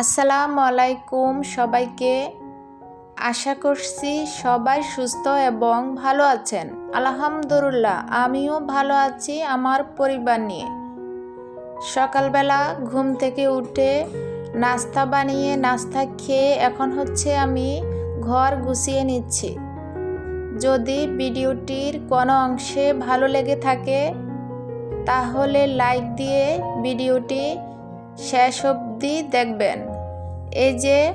আসসালামু আলাইকুম সবাইকে। আশা করছি সবাই সুস্থ এবং ভালো আছেন। আলহামদুলিল্লাহ, আমিও ভালো আছি আমার পরিবার নিয়ে। সকালবেলা ঘুম থেকে উঠে নাস্তা বানিয়ে নাস্তা খেয়ে এখন হচ্ছে আমি ঘর গুছিয়ে নিচ্ছি। যদি ভিডিওটির কোনো অংশে ভালো লেগে থাকে, তাহলে লাইক দিয়ে ভিডিওটি শেষ অবধি দেখবেন। এই যে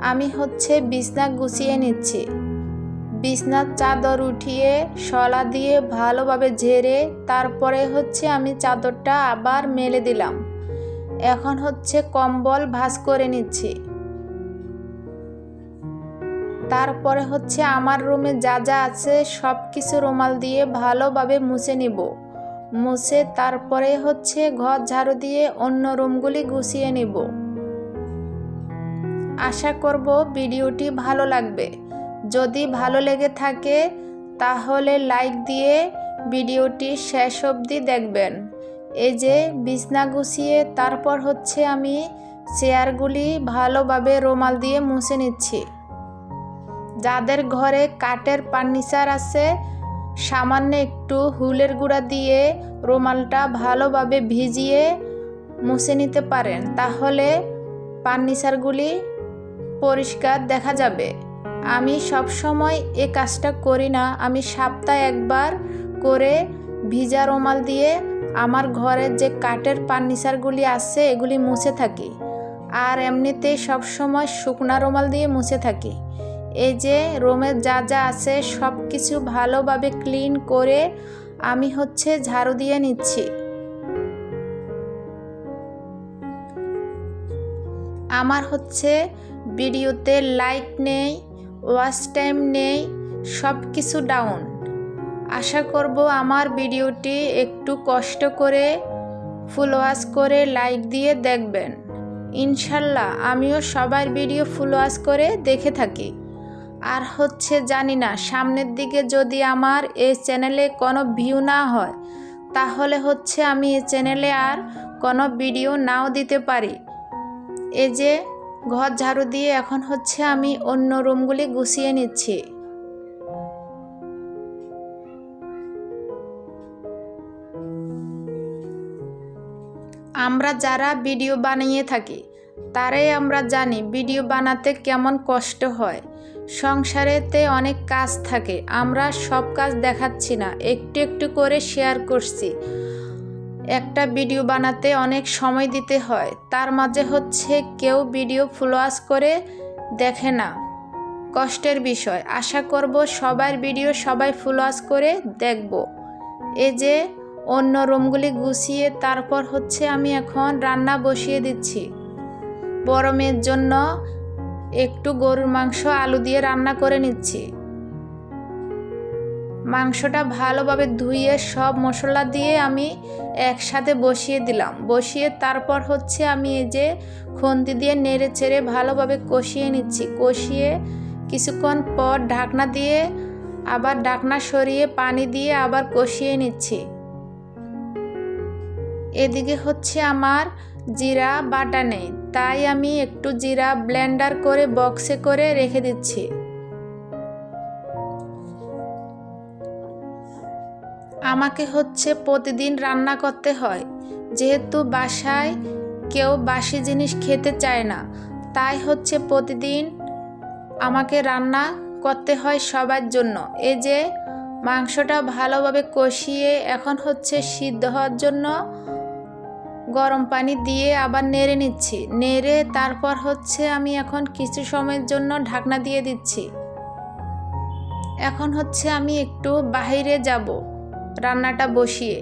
আমি হচ্ছে বিছনা গুছিয়ে নিচ্ছি। বিছনার চাদর উঠিয়ে, শলা দিয়ে ভালোভাবে ঝেড়ে, তারপরে হচ্ছে আমি চাদরটা আবার মেলে দিলাম। এখন হচ্ছে কম্বল ভাঁজ করে নিচ্ছি। তারপরে হচ্ছে আমার রুমে যা যা আছে সব কিছু রুমাল দিয়ে ভালোভাবে মুছে নিব। মুছে তারপরে হচ্ছে ঘর ঝাড়ু দিয়ে অন্য রুমগুলি গুছিয়ে নিব। আশা করব ভিডিওটি ভালো লাগবে। যদি ভালো লেগে থাকে, তাহলে লাইক দিয়ে ভিডিওটি শেষ অবধি দেখবেন। এই যে বিছনা গুছিয়ে তারপর হচ্ছে আমি চেয়ারগুলি ভালোভাবে রুমাল দিয়ে মুছে নিচ্ছি। যাদের ঘরে কাঠের ফার্নিচার আছে সামান্য একটু হুলের গুঁড়া দিয়ে রুমালটা ভালোভাবে ভিজিয়ে মুছে নিতে পারেন, তাহলে ফার্নিচারগুলি পরিষ্কার দেখা যাবে। আমি সব সময় এ কাজটা করি না। আমি সপ্তাহে একবার করে ভিজা রুমাল দিয়ে আমার ঘরের যে কাঠের ফার্নিচারগুলি আছে, এগুলি মুছে থাকি। আর এমনিতেই সবসময় শুকনা রুমাল দিয়ে মুছে থাকি। এই যে রুমের যা যা আছে সব কিছু ভালোভাবে ক্লিন করে আমি হচ্ছে ঝাড়ু দিয়ে নিচ্ছি। আমার হচ্ছে ভিডিওতে লাইক নেই, ওয়াচ টাইম নেই, সব কিছু ডাউন। আশা করব আমার ভিডিওটি একটু কষ্ট করে, ফুল ওয়াশ করে লাইক দিয়ে দেখবেন। ইনশাল্লাহ আমিও সবার ভিডিও ফুল ওয়াশ করে দেখে থাকি। আর হচ্ছে জানি না, সামনের দিকে যদি আমার এই চ্যানেলে কোনো ভিউ না হয়, তাহলে হচ্ছে আমি এই চ্যানেলে আর কোনো ভিডিও নাও দিতে পারি। এই যে ঘর ঝাড়ু দিয়ে এখন হচ্ছে আমি অন্য রুমগুলি গুছিয়ে নিচ্ছি। আমরা যারা ভিডিও বানিয়ে থাকি, তারাই আমরা জানি ভিডিও বানাতে কেমন কষ্ট হয়। সংসারেতে অনেক কাজ থাকে, আমরা সব কাজ দেখাচ্ছি না, একটু একটু করে শেয়ার করছি। একটা ভিডিও বানাতে অনেক সময় দিতে হয়, তার মাঝে হচ্ছে কেউ ভিডিও ফলোয়াস করে দেখে না। কষ্টের বিষয়, আশা করব সবার ভিডিও সবাই ফলোয়াস করে দেখব। এই যে, অন্য রুমগুলি গুছিয়ে তারপর হচ্ছে আমি এখন রান্না বসিয়ে দিচ্ছি। গরমের জন্য একটু গরুর মাংস, আলু দিয়ে রান্না করে নিচ্ছি। মাংসটা ভালোভাবে ধুয়ে সব মশলা দিয়ে আমি একসাথে বসিয়ে দিলাম। বসিয়ে তারপর হচ্ছে আমি এই যে খন্তি দিয়ে নেড়ে চেড়ে ভালোভাবে কষিয়ে নিচ্ছি। কষিয়ে কিছুক্ষণ পর ঢাকনা দিয়ে আবার ঢাকনা সরিয়ে পানি দিয়ে আবার কষিয়ে নিচ্ছি। এদিকে হচ্ছে আমার জিরা বাটা নেই, তাই আমি একটু জিরা ব্লেন্ডার করে বক্সে করে রেখে দিচ্ছি। আমাকে হচ্ছে প্রতিদিন রান্না করতে হয়, যেহেতু বাসায় কেউ বাসি জিনিস খেতে চায় না, তাই হচ্ছে প্রতিদিন আমাকে রান্না করতে হয় সবার জন্য। এই যে মাংসটা ভালোভাবে কষিয়ে এখন হচ্ছে সিদ্ধ হওয়ার জন্য গরম পানি দিয়ে আবার নেড়ে নিচ্ছি। নেড়ে তারপর হচ্ছে আমি এখন কিছু সময়ের জন্য ঢাকনা দিয়ে দিচ্ছি। এখন হচ্ছে আমি একটু বাহিরে যাব রান্নাটা বসিয়ে।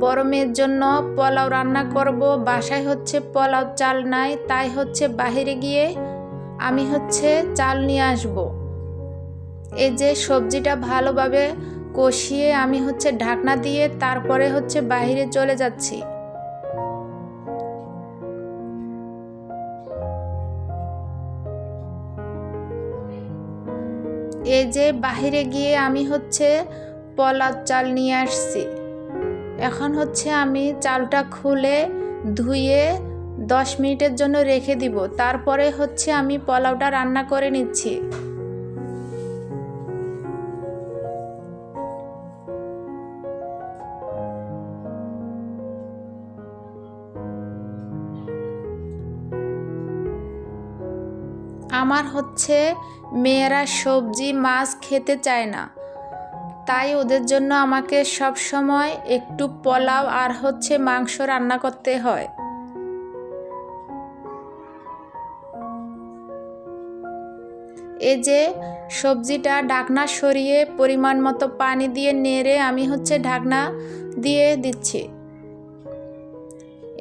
বড় মেয়ের জন্য পোলাও রান্না করব। বাসায় হচ্ছে পোলাও চাল নাই, তাই হচ্ছে বাহিরে গিয়ে আমি হচ্ছে চাল নিয়ে আসব। এই যে সবজিটা ভালোভাবে কষিয়ে আমি হচ্ছে ঢাকনা দিয়ে তারপরে হচ্ছে বাহিরে চলে যাচ্ছি। এই যে বাহিরে গিয়ে আমি হচ্ছে পলার চাল নিয়ে আসছি। এখন হচ্ছে আমি চালটা খুলে ধুয়ে দশ মিনিটের জন্য রেখে দিব। তারপরে হচ্ছে আমি পোলাওটা রান্না করে নিচ্ছি। আমার হচ্ছে মেয়েরা সবজি, মাছ খেতে চায় না। তাই ওদের জন্য আমাকে সব সময় একটু পোলাও আর হচ্ছে মাংস রান্না করতে হয়। এই যে সবজিটা ঢাকনা সরিয়ে পরিমাণ মতো পানি দিয়ে নেড়ে আমি হচ্ছে ঢাকনা দিয়ে দিচ্ছি।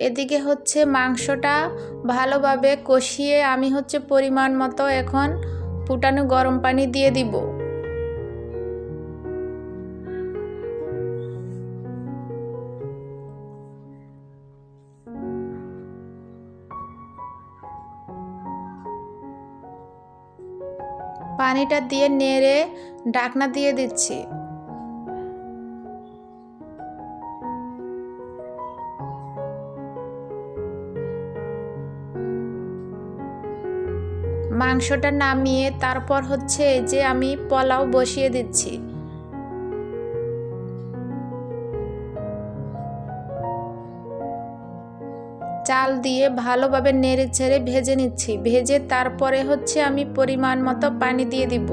এদিকে হচ্ছে মাংসটা ভালোভাবে কষিয়ে আমি হচ্ছে পরিমাণ মতো এখন ফুটানো গরম পানি দিয়ে দিব। পানিটা দিয়ে নেড়ে ঢাকনা দিয়ে দিচ্ছি। মাংসটা নামিয়ে তারপর হচ্ছে যে আমি পোলাও বসিয়ে দিচ্ছি। চাল দিয়ে ভালোভাবে নেড়ে ছেড়ে ভেজে নিচ্ছি। ভেজে তারপরে হচ্ছে আমি পরিমাণ মতো পানি দিয়ে দিব।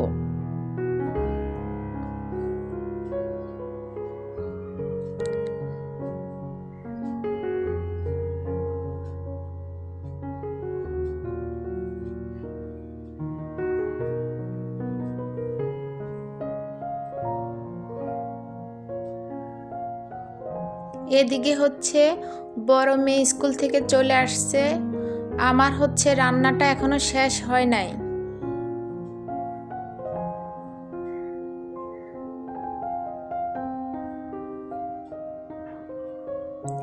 এদিকে হচ্ছে বড় মেয়ে স্কুল থেকে চলে আসছে। আমার হচ্ছে রান্নাটা এখনও শেষ হয় নাই।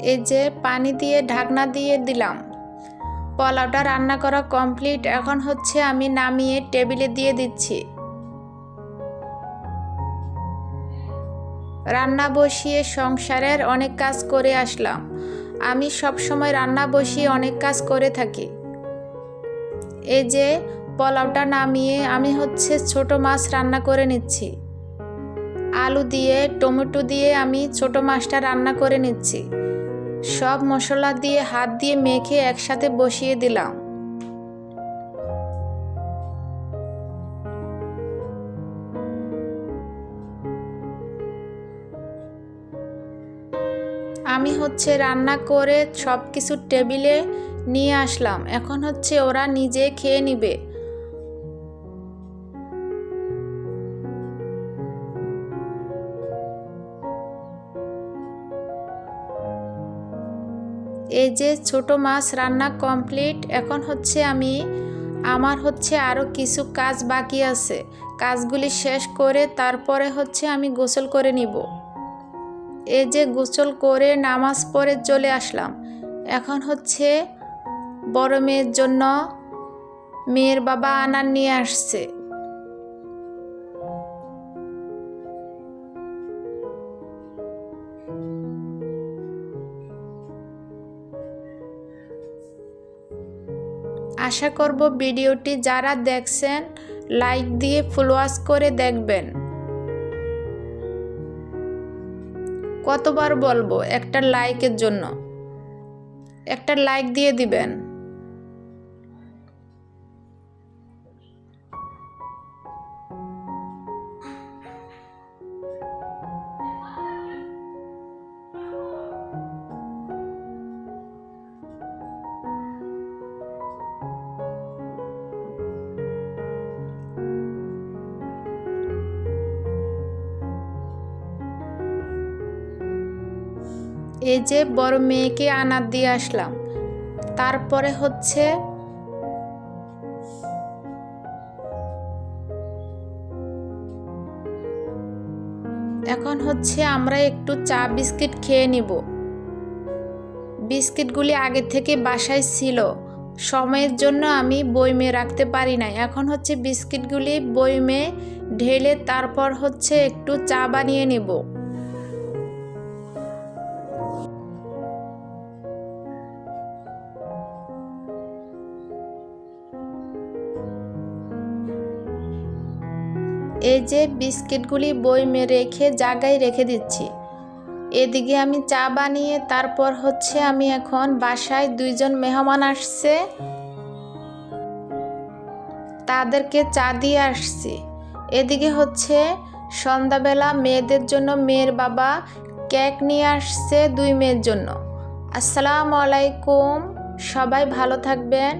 এই যে পানি দিয়ে ঢাকনা দিয়ে দিলাম। পোলাওটা রান্না করা কমপ্লিট। এখন হচ্ছে আমি নামিয়ে টেবিলে দিয়ে দিচ্ছি। রান্না বসিয়ে সংসারের অনেক কাজ করে আসলাম। আমি সব সময় রান্না বসিয়ে অনেক কাজ করে থাকি। এই যে পোলাওটা নামিয়ে আমি হচ্ছে ছোট মাছ রান্না করে নিচ্ছি। আলু দিয়ে, টমেটো দিয়ে আমি ছোট মাছটা রান্না করে নিচ্ছি। সব মশলা দিয়ে হাত দিয়ে মেখে একসাথে বসিয়ে দিলাম। আমি হচ্ছে রান্না করে সব কিছু টেবিলে নিয়ে আসলাম। এখন হচ্ছে ওরা নিজে খেয়ে নিবে। এই যে ছোট মাছ রান্না কমপ্লিট, এখন হচ্ছে আমি, আমার হচ্ছে আরও কিছু কাজ বাকি আছে। কাজগুলি শেষ করে তারপরে হচ্ছে আমি গোসল করে নিব। এই যে গোসল করে নামাজ পড়ে চলে আসলাম। এখন হচ্ছে বড় মেয়ের জন্য মেয়ের বাবা আনার নিয়ে আসছে। আশা করব ভিডিওটি যারা দেখছেন লাইক দিয়ে ফলোয়াস করে দেখবেন। কতবার বলব একটা লাইকের জন্য। একটা লাইক দিয়ে দিবেন। এই যে বড় মেয়েকে আনার দিয়ে আসলাম তারপরে হচ্ছে এখন হচ্ছে আমরা একটু চা বিস্কিট খেয়ে নিব। বিস্কিটগুলি আগে থেকে বাসায় ছিল, সময়ের জন্য আমি বইমে রাখতে পারি না এখন হচ্ছে বিস্কিটগুলি বইমে ঢেলে তারপর হচ্ছে একটু চা বানিয়ে নেব। এই যে বিস্কিটগুলি বইমে রেখে জায়গায় রেখে দিচ্ছি। এদিকে আমি চা বানিয়ে, তারপর হচ্ছে আমি এখন বাসায় দুইজন মেহমান আসছে। তাদেরকে চা দিয়ে আসছি। এদিকে হচ্ছে সন্ধ্যাবেলা মেয়েদের জন্য মেয়ের বাবা কেক নিয়ে আসছে দুই মেয়ের জন্য। আসসালামু আলাইকুম, সবাই ভালো থাকবেন।